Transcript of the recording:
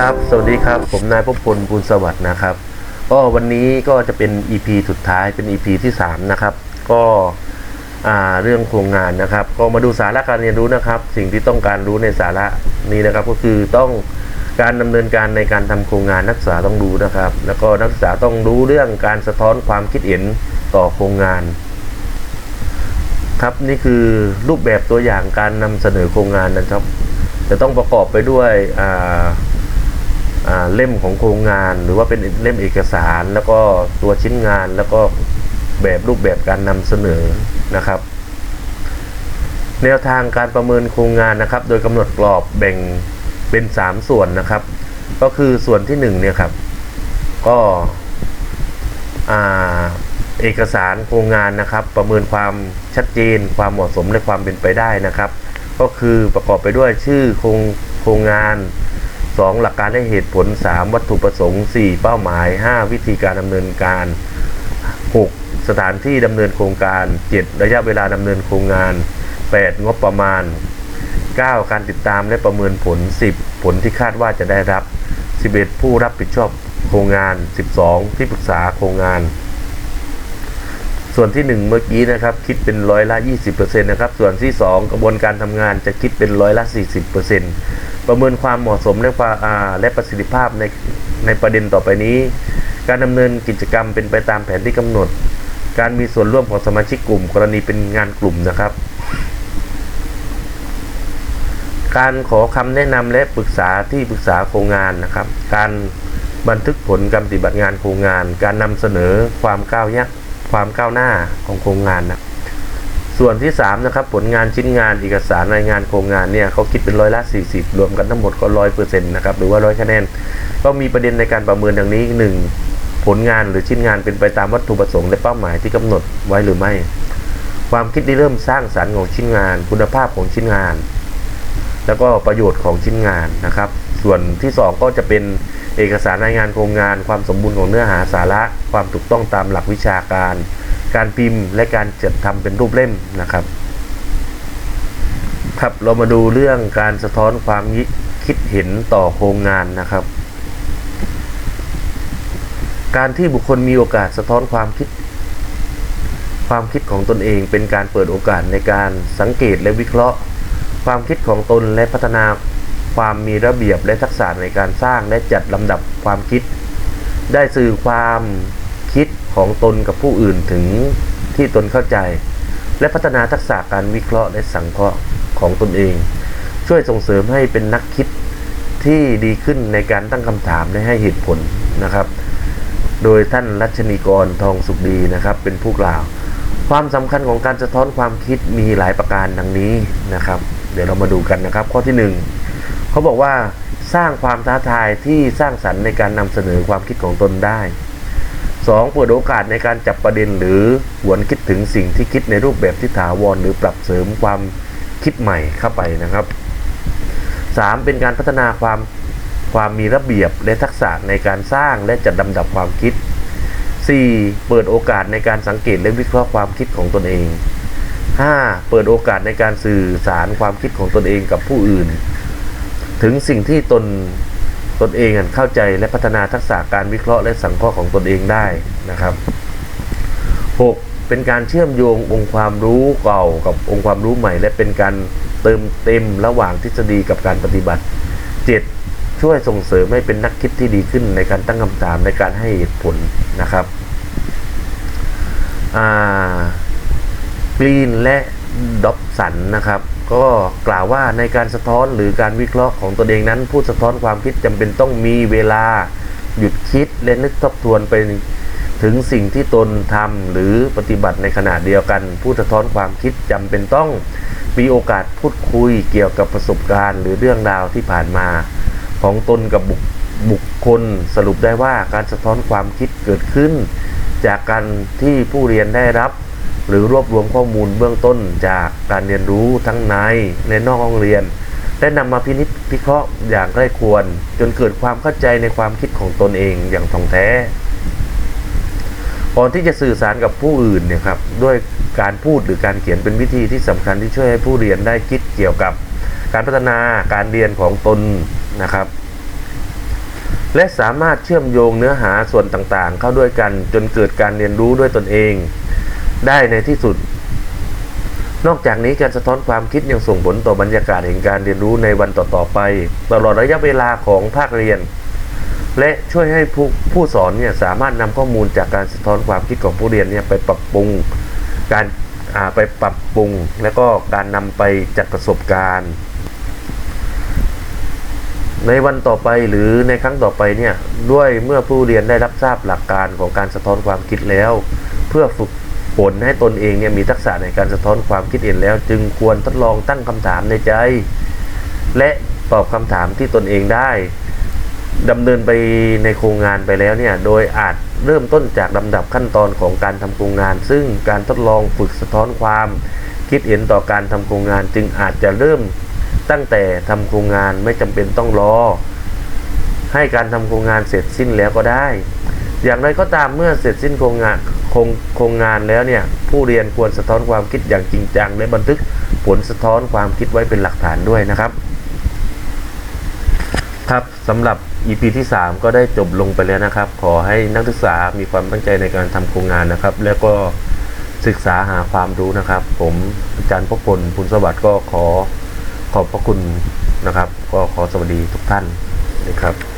ครับ สวัสดีครับ ผมนายพพลบุญสวัสดิ์นะครับ ก็วันนี้ก็จะเป็น EP สุดท้ายเป็น EP ที่ 3 นะครับ ก็เรื่องโครงงานนะครับ ก็มาดูสาระการเรียนรู้นะครับ สิ่งที่ต้องการรู้ในสาระนี้นะครับก็คือต้องการดำเนินการในการทำโครงงานนักศึกษาต้องรู้นะครับ แล้วก็นักศึกษาต้องรู้เรื่องการสะท้อนความคิดเห็นต่อโครงงาน ครับนี่คือรูปแบบตัวอย่างการนำเสนอโครงงานนะครับ จะต้องประกอบไปด้วยอ่า เล่มของโครงงาน หรือว่าเป็นเล่มเอกสาร แล้วก็ตัวชิ้นงานแล้วก็แบบรูปแบบการนำเสนอนะครับ แนวทางการประเมินโครงงานนะครับ โดยกำหนดกรอบแบ่งเป็น 3 ส่วนนะครับ ก็คือส่วนที่1เนี่ยครับ ก็เอกสารโครงงานนะครับ ประเมินความชัดเจน ความเหมาะสมและความเป็นไปได้นะครับ ก็คือประกอบไปด้วยชื่อโครงโครงงาน 2 หลักการและเหตุผล 3 วัตถุประสงค์ 4 เป้าหมาย 5 วิธีการดำเนินการ 6 สถานที่ดำเนินโครงการ 7 ระยะเวลาดำเนินโครงงาน 8 งบประมาณ 9 การติดตามและประเมินผล 10 ผลที่คาดว่าจะได้รับ 11 ผู้รับผิดชอบโครงงาน 12 ที่ปรึกษาโครงงาน ส่วนที่ 1 เมื่อกี้นะครับคิดเป็นร้อยละ 20%นะครับส่วนที่ 2 กระบวนการทำงานจะคิดเป็นร้อยละ 40%ประเมินความเหมาะสมและความอ่าและประสิทธิภาพในในประเด็นต่อไปนี้ การดำเนินกิจกรรมเป็นไปตามแผนที่กำหนด การมีส่วนร่วมของสมาชิกกลุ่ม กรณีเป็นงานกลุ่มนะครับ การขอคำแนะนำและปรึกษาที่ปรึกษาโครงงานนะครับ การบันทึกผลการปฏิบัติงานโครงงาน การนำเสนอความก้าวยัก ความก้าวหน้าของโครงงานนะส่วนที่3นะครับผลงานชิ้นงานเอกสารรายงานโครงงานเนี่ยเขาคิดเป็นร้อยละ 40 รวมกันทั้งหมดก็ร้อยเปอร์เซ็นต์นะครับหรือว่าร้อยคะแนนก็มีประเด็นในการประเมินดังนี้ 1. ผลงานหรือชิ้นงานเป็นไปตามวัตถุประสงค์และเป้าหมายที่กำหนดไว้หรือไม่ ความคิดที่เริ่มสร้างสรรค์ของชิ้นงาน คุณภาพของชิ้นงาน แล้วก็ประโยชน์ของชิ้นงานนะครับ ส่วนที่ 2 ก็จะเป็นเอกสารรายงานโครงงาน ความสมบูรณ์ของเนื้อหาสาระ ความถูกต้องตามหลักวิชาการ การพิมพ์และการจัดทำเป็นรูปเล่มนะครับ ครับเรามาดูเรื่องการสะท้อนความคิดเห็นต่อโครงงานนะครับ การที่บุคคลมีโอกาสสะท้อนความคิดความคิดของตนเองเป็นการเปิดโอกาสในการสังเกตและวิเคราะห์ ความคิดของตนและพัฒนาความมีระเบียบและทักษะในการสร้างและจัดลำดับความคิด ได้สื่อความคิดของตนกับผู้อื่นถึงที่ตนเข้าใจ และพัฒนาทักษะการวิเคราะห์และสังเคราะห์ของตนเอง ช่วยส่งเสริมให้เป็นนักคิดที่ดีขึ้นในการตั้งคำถามและให้เหตุผลนะครับ โดยท่านรัชนีกรทองสุขดีนะครับ เป็นผู้กล่าว ความสำคัญของการสะท้อนความคิดมีหลายประการดังนี้นะครับ เดี๋ยวเรามาดูกันนะครับ ข้อที่หนึ่งเขาบอกว่าสร้างความท้าทายที่สร้างสรรค์ในการนำเสนอความคิดของตนได้ 2. เปิดโอกาสในการจับประเด็นหรือหวนคิดถึงสิ่งที่คิดในรูปแบบที่ถาวรหรือปรับเสริมความคิดใหม่เข้าไปนะครับ 3. เป็นการพัฒนาความความมีระเบียบและทักษะในการสร้างและจัดลำดับความคิด 4. เปิดโอกาสในการสังเกตและวิเคราะห์ความคิดของตนเอง 5. เปิดโอกาสในการสื่อสารความคิดของตนเองกับผู้อื่น ถึงสิ่งที่ตนตนเองเข้าใจและพัฒนาทักษะการวิเคราะห์และสังเคราะห์ของตนเองได้นะครับ 6. เป็นการเชื่อมโยงองค์ความรู้เก่ากับองค์ความรู้ใหม่ และเป็นการเติมเต็มระหว่างทฤษฎีกับการปฏิบัติ 7. ช่วยส่งเสริมให้เป็นนักคิดที่ดีขึ้นในการตั้งคำถามในการให้เหตุผลนะครับอ่า กรีนและด็อบสันนะครับ ก็กล่าวว่าในการสะท้อนหรือการวิเคราะห์ของตนเองนั้น ผู้สะท้อนความคิดจำเป็นต้องมีเวลาหยุดคิดและนึกทบทวนไปถึงสิ่งที่ตนทำหรือปฏิบัติในขณะเดียวกัน ผู้สะท้อนความคิดจำเป็นต้องมีโอกาสพูดคุยเกี่ยวกับประสบการณ์ หรือเรื่องราวที่ผ่านมา ของตนกับบุคบุคคลสรุปได้ว่าการสะท้อนความคิดเกิดขึ้น จากการที่ผู้เรียนได้รับ หรือรวบรวมข้อมูลเบื้องต้นจากการเรียนรู้ทั้งในและนอกห้องเรียน และนำมาพินิจพิเคราะห์อย่างใกล้ควร จนเกิดความเข้าใจในความคิดของตนเองอย่างท่องแท้ก่อนที่จะสื่อสารกับผู้อื่นเนี่ยครับด้วยการพูดหรือการเขียนเป็นวิธีที่สำคัญที่ช่วยให้ผู้เรียนได้คิดเกี่ยวกับ การพัฒนาการเรียนของตนนะครับ และสามารถเชื่อมโยงเนื้อหาส่วนต่างๆ เข้าด้วยกันจนเกิดการเรียนรู้ด้วยตนเอง ได้ในที่สุด นอกจากนี้การสะท้อนความคิดยังส่งผลต่อบรรยากาศแห่งการเรียนรู้ในวันต่อๆไป ตลอดระยะเวลาของภาคเรียน และช่วยให้ผู้ผู้สอนเนี่ยสามารถนำข้อมูลจากการสะท้อนความคิดของผู้เรียนเนี่ยไปปรับปรุงการไปปรับปรุง แล้วก็การนำไปจัดประสบการณ์ในวันต่อไปหรือในครั้งต่อไปเนี่ยด้วยเมื่อผู้เรียนได้รับทราบหลักการของการสะท้อนความคิดแล้ว เพื่อฝึก ฝนให้ตนเองเนี่ยมีทักษะในการสะท้อนความคิดเห็นแล้ว จึงควรทดลองตั้งคำถามในใจ และตอบคำถามที่ตนเองได้ดำเนินไปในโครงงานไปแล้วเนี่ยโดยอาจเริ่มต้นจากลำดับขั้นตอนของการทำโครงงาน ซึ่งการทดลองฝึกสะท้อนความคิดเห็นต่อการทำโครงงาน จึงอาจจะเริ่มตั้งแต่ทำโครงงานไม่จำเป็นต้องรอให้การทำโครงงานเสร็จสิ้นแล้วก็ได้ อย่างไรก็ตามเมื่อเสร็จสิ้นโครงงาน คงโครงงานแล้วเนี่ยผู้เรียนควรสะท้อนความคิดอย่างจริงจัง และบันทึกผลสะท้อนความคิดไว้เป็นหลักฐานด้วยนะครับ ครับสำหรับ EP ที่ 3 ก็ได้จบลงไปแล้วนะครับ ขอให้นักศึกษามีความตั้งใจในการทำโครงงานนะครับ แล้วก็ศึกษาหาความรู้นะครับ ผมอาจารย์พกพลพุนสวัสดิ์ก็ขอขอบพระคุณนะครับ ก็ขอสวัสดีทุกท่านนะครับ